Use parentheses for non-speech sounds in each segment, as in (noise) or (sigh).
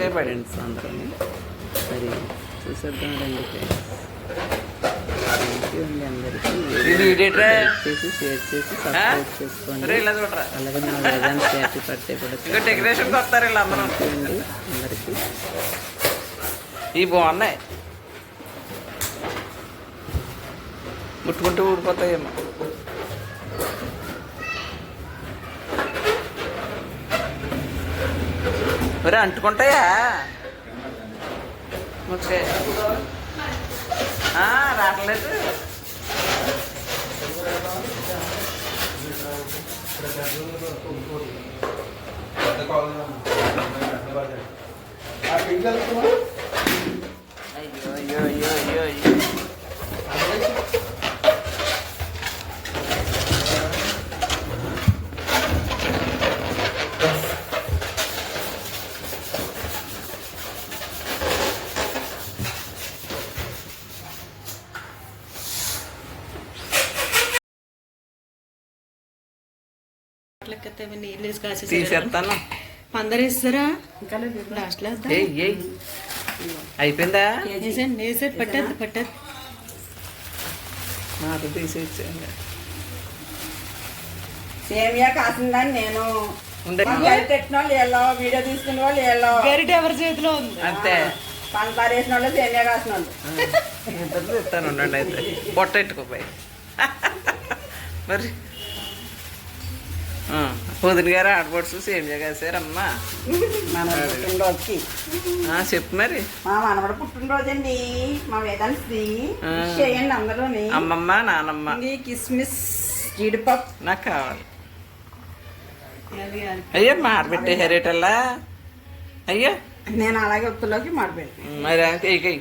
మీదకే పడండి అందరూ మరి చూసేద్దాం రండి థ్యాంక్ యూ అండి అందరికీ? చేసి షేర్ చేసి? సబ్స్క్రైబ్ చేసుకోండి. అలాగే మన వేదాంత హ్యాపీ బర్త్డే కూడా యూ అండి అందరికీ. ఇవి బాగున్నాయి. ముట్టుకుంటూ ఊడిపోతాయేమో. ఒరే అంటుకుంటాయా? ఓకే. ఆ, రావట్లేదు. అయ్యో అయ్యో అయ్యో అయ్యో. నీళ్ళు వేసి? తీసేస్తాను పందరేస్తారా లాస్ట్లో ఏయ్ ఏయ్. అయిపోయిందా? వేసేది పట్టద్దు పట్టద్దు. నాకు తీసేచ్చేయండి సేమియా కాసిందని నేను? పెట్టిన వాళ్ళు వీళ్ళు వీడియో తీసుకున్న వాళ్ళు వీళ్ళు గరిట ఎవరి చేతిలో ఉంది? అంతే. పంచదార వేసిన వాళ్ళు సేమియా కాసిన వాళ్ళు. ఇద్దరు ఇస్తాను ఉండండి అయితే. పొట్ట ఎట్టుకోపోయి (laughs) మరి ఆ, వదిన గారు ఆడపడుచు సేమ్ చేసారమ్మా మన పుట్టినరోజుకి. చెప్పు మరి. మా మనవడ పుట్టినరోజు అండి మా వేదాంతి. చేయండి అందరూని. అమ్మమ్మ నానమ్మ. ఇది కిస్మిస్ జీడిపప్పు నాకు కావాలి. అయ్యో మారబెట్టేసారేటల్లా అయ్యో. నేను అలాగే ఒత్తులోకి మాడిపోయాను మరి ఎయ్యి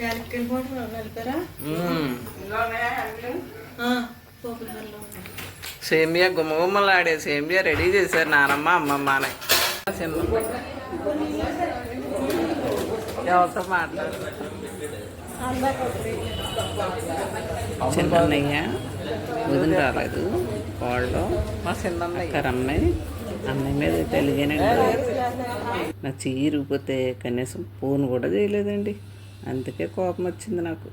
యాలక్కాయల పౌడర్ కలిపారా మ్మ్. ఆ, పోపుల వల్ల ఉంది. సేమియా గుమ్మగుమ్మలాడే సేమియా రెడీ చేశారు నానమ్మ అమ్మమ్మ అని ఎవరితో మాట్లాడు చిన్నయ్య వదిన రాలేదు వాళ్ళు మా చిన్నమ్మ అమ్మాయి అమ్మాయి మీద తెలియనండి నా చెయ్యి ఇరిగిపోతే కనీసం ఫోన్ కూడా చేయలేదండి అందుకే కోపం వచ్చింది నాకు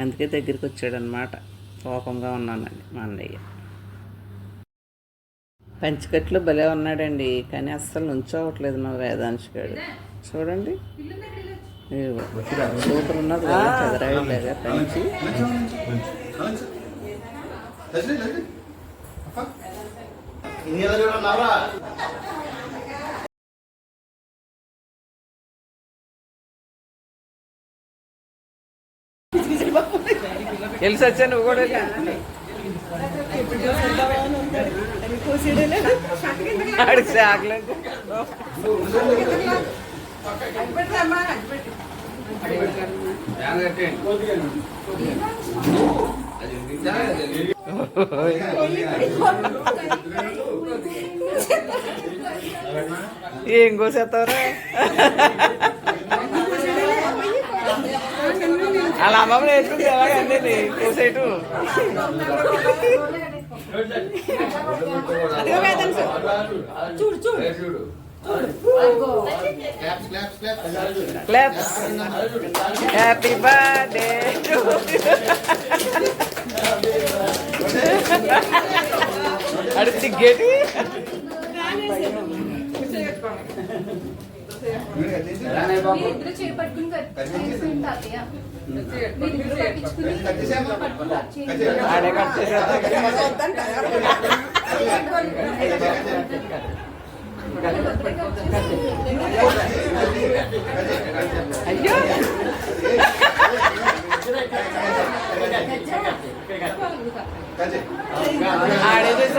అందుకే దగ్గరికి వచ్చాడనమాట కోపంగా ఉన్నానండి మా అన్నయ్య పంచకట్లో భలే ఉన్నాడండి కానీ అస్సలు ఉంచోవట్లేదు మా వేదాంశ్ గారు చూడండి. సూపర్ ఉన్నది కదా చదరాయిలాగా పంచి తెలిసి వచ్చా నువ్వు కూడా వెళ్ళి. ఆడికి సాగలేదు ఏం కోసేస్తావురా అలా అమ్మమ్మ నేర్చుకుంటే ఎలాగండి కోసేటు క్లాప్స్ హ్యాపీ బర్త్డే అడి సిగ్గేటి ఇద్దరు చేపట్టుకుని కట్ తాతయ్య మీరిద్దరు పట్టించుకుని పట్టుకుని కట్ చేయండి. ఆడే కట్ చేసేద్దాం అయ్యో ఆడే చేసి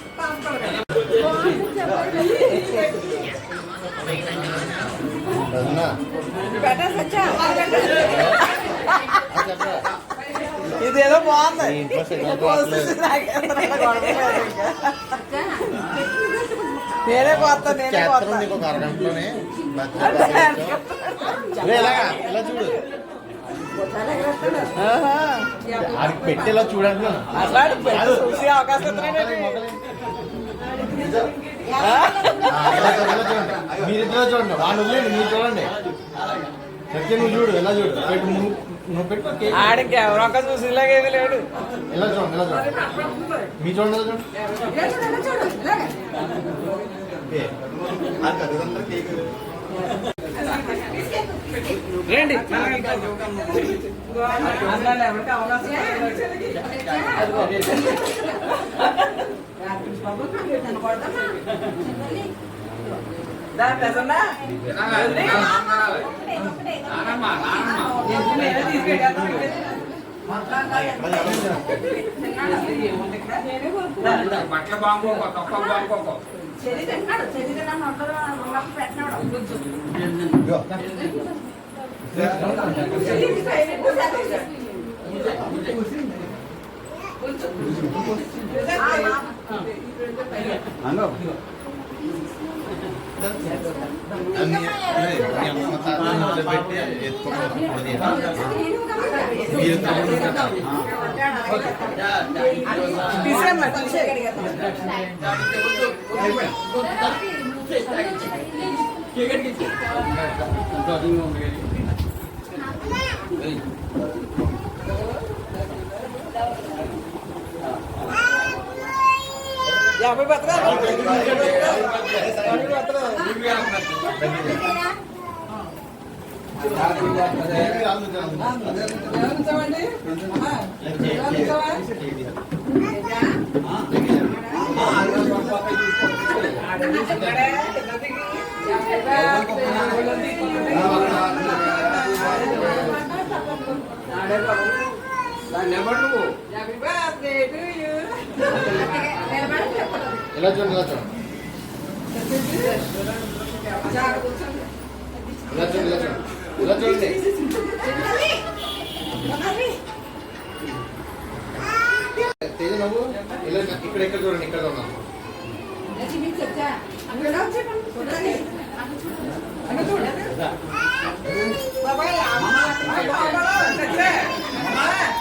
ఇదేదో బాగుంది. నేనే కొత్త నేనే కొత్త నీకు ఒక అరగంటలోనే రే, ఇలాగా, ఇలా చూడు. ఆహా. ఆడికి పెట్టి ఇలా చూడండి పెద్ద చూసే అవకాశం. మీరిద్దరు చూడండి వాళ్ళు వదిలేండి మీరు చూడండి సత్య నువ్వు చూడు ఎలా చూడు పెట్టు నువ్వు నువ్వు పెట్టు కేక్. ఆడికి ఎవరో ఒక చూసేలాగేది లేడు ఎలా చూడండి ఎలా చూడండి మీ చూడండి ఎలా చూడండి రండి అన్నాడు ఎవరికి అవకాశం బట్టల బాంబు తొక్క బాంబు ఇదిగో. అన్ని మీ అమ్మ తాత ఇంట్లో పెట్టి ఎత్తుకోమని మీరు యాభై పత్రాలు యాభై ఎలా చూడండి ఎలా చూడండి ఇలా చూడండి ఇలా చూడండి ఇలా చూడండి. తేజ నువ్వు ఇలా ఇక్కడ ఇక్కడ చూడండి ఇక్కడ ఉన్నాను బాబాయ్.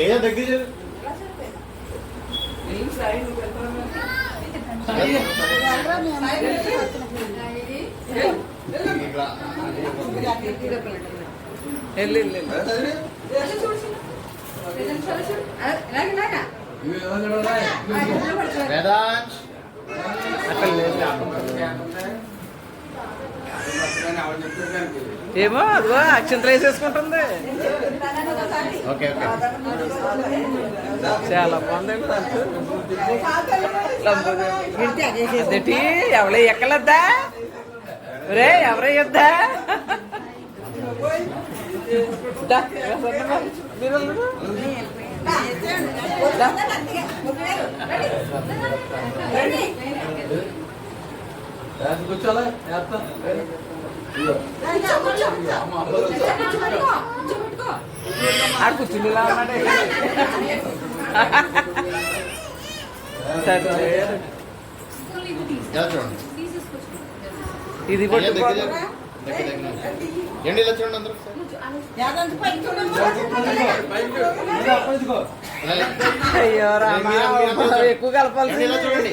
తేజ దగ్గర చేరు. ఇక్కడ. వెళ్ళు వెళ్ళు వేదాంత్ ఏమో అదిగో అక్షంత వేసేసుకుంటుంది ఓకే ఓకే చాలా బాగుంది ఎవరో ఎక్కలద్దా రే ఎవరయ్యొద్దా మీరు. కూర్చోలే ఆడు కూర్చునిలా ఉన్నాడే. సరే. ఎలా చూడండి. ఇది ఏంటి ఇలా చూడండి అందరూ. అయ్యో రామా ఎక్కువ కలపాల్సి ఇలా చూడండి.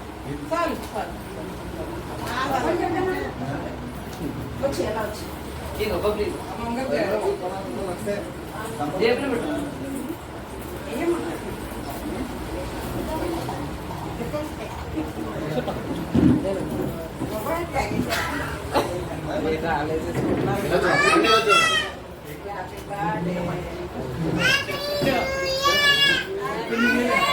ఇదిగో బబ్లీ. జేబులో పెట్టు. మీరు రాలేసేసుకుంటున్నారు. ఇలా చూడండి ఇలా చూడండి సరిపోయేది చేస్తారా మీ తాత కూడా వేసే ఆడేసేసుకుంటున్నాడు ఇంకెక్కువ సరిపోయారు రా మామూలు రండి మీకు తగ్గింది ఇలా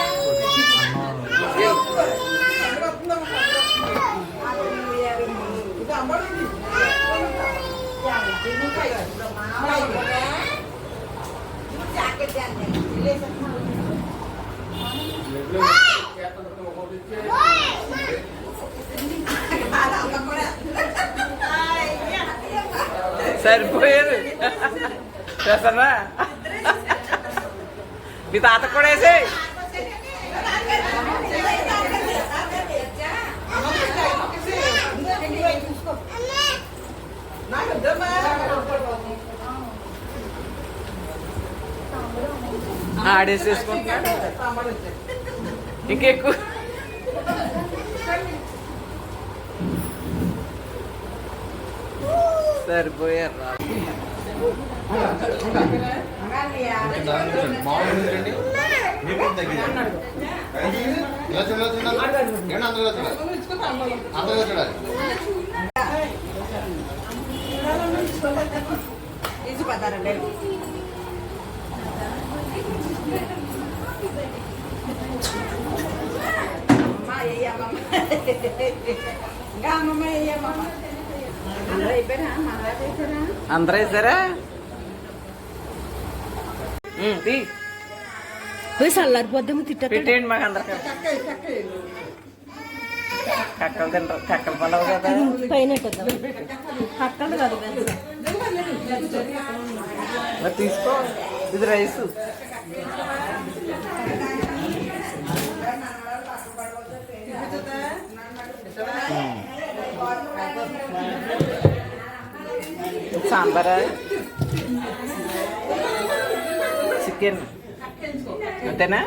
చూడాలి చూడాలి మీ తాత కూడా అందరూ చూడాలి ఇంకెక్కువ అమ్మ వేయమ్మమ్మ ఇంకా అమ్మమ్మ వేయమ్మమ్మ అందరూ వేసారా? పోయి చల్లారిపోద్దాము తిట్ట పెట్టేయండి మాకు అందరికి. కక్కలు తింటారు. కక్కలు పండవు కదా. పైన పక్కన కాదు మరి తీసుకో. ఇది రైస్. సాంబార్? చికెన్. అంతేనా?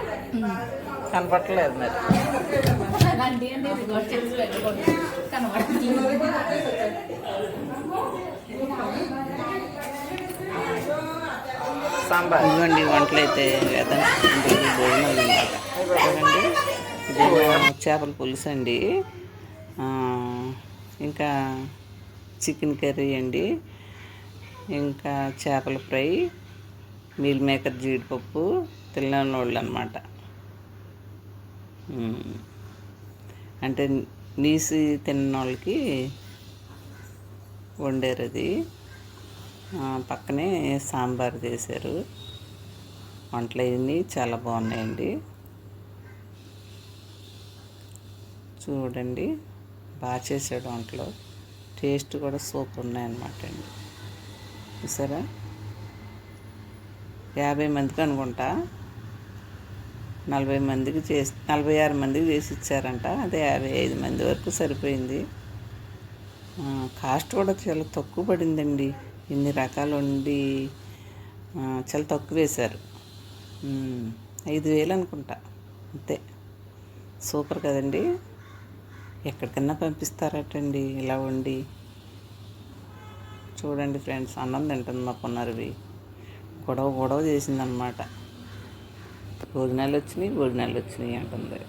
కనపట్టలేదు మరి. సాంబార్. ఇవ్వండి వంటలు అయితే భోజనాలు చేపల పులుసు అండి. ఇంకా చికెన్ కర్రీ అండి. ఇంకా చేపల ఫ్రై మీల్ మేకర్ జీడిపప్పు తెల్లనోళ్ళు అనమాట అంటే నీసి తిన్న వాళ్ళకి వండారు అది పక్కనే సాంబార్ చేశారు. వంటలు అవన్నీ చాలా బాగున్నాయండి. చూడండి బాగా చేశాడు వంటలు. టేస్ట్ కూడా సూపర్ ఉన్నాయన్నమాట అండి. చూసారా? యాభై మందికి అనుకుంటా. నలభై మందికి చేసి నలభై ఆరు మందికి చేసి ఇచ్చారంట. అదే యాభై ఐదు మంది వరకు సరిపోయింది. కాస్ట్ కూడా చాలా తక్కువ పడిందండి. ఇన్ని రకాలు వండి చాలా తక్కువ వేశారు. ఐదు వేలు అనుకుంటా. అంతే. సూపర్ కదండి. ఎక్కడికన్నా పంపిస్తారటండి. ఇలా వండి చూడండి ఫ్రెండ్స్ అన్నం తింటుంది మా పునర్వి. గొడవ గొడవ చేసిందనమాట భోజనాలు వచ్చినాయి భోజనాలు వచ్చినాయి అంటుంది.